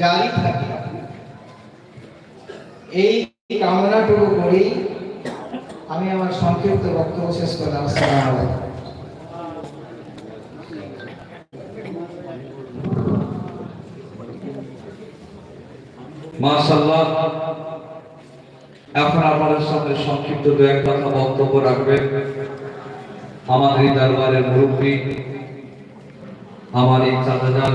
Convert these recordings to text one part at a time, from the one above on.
জারি থাকে। এই কামনাটুকু করেই আমি আমার সংক্ষিপ্ত বক্তব্য শেষ করলাম। আসসালামু মাশাল্লাহ এখন আপনাদের সামনে সংক্ষিপ্ত দু এক কথা বক্তব্য রাখবেন। আমাদের দরবারের মুরব্বী, আমার এই চাচাজান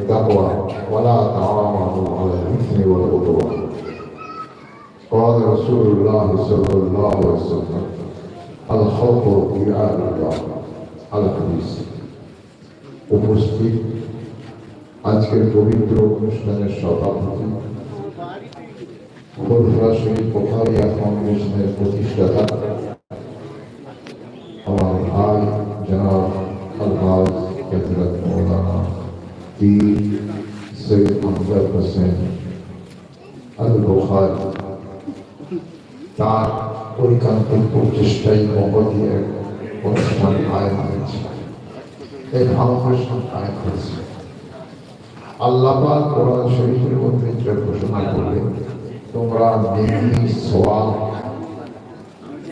والتقوى ولا تعاونوا على الاثم والعدوان قال رسول الله صلى الله عليه وسلم الخوف رياء الله الحديث উপস্থিত আজকের পবিত্র অনুষ্ঠানের সভাপতি ফুলফুলা শহীদ কোথারিয়া ফাউন্ডেশনের প্রতিষ্ঠাতা পীর সৈয়দ আমজাদ হোসেন আল বুখারী তার ঐকান্তিক প্রচেষ্টাই এক অনুষ্ঠান আয় হয়েছে। এই ফাউন্ডেশন আয় হয়েছে। আল্লাহ পাক কোরআন শরীফের মধ্যে যেটা ঘোষণা করলেন তোমরা নেকি সওয়াব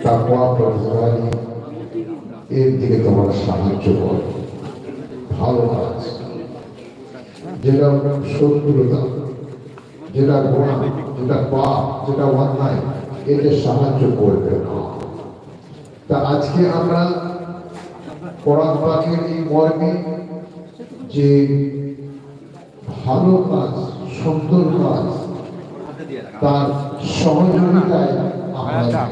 তাকওয়া পরহেজগারি এর দিকে তোমরা সাহায্য করো। ভালো কাজ। যেটা শত্রুতা যেটা গোনা যেটা পাপ, যেটা অন্যায় এতে সাহায্য করবে তা আজকে আমরা কোরআন পাকের এই মর্মে যে ভালো কাজ, সুন্দর কাজ, তার সহযোগিতায় আমরা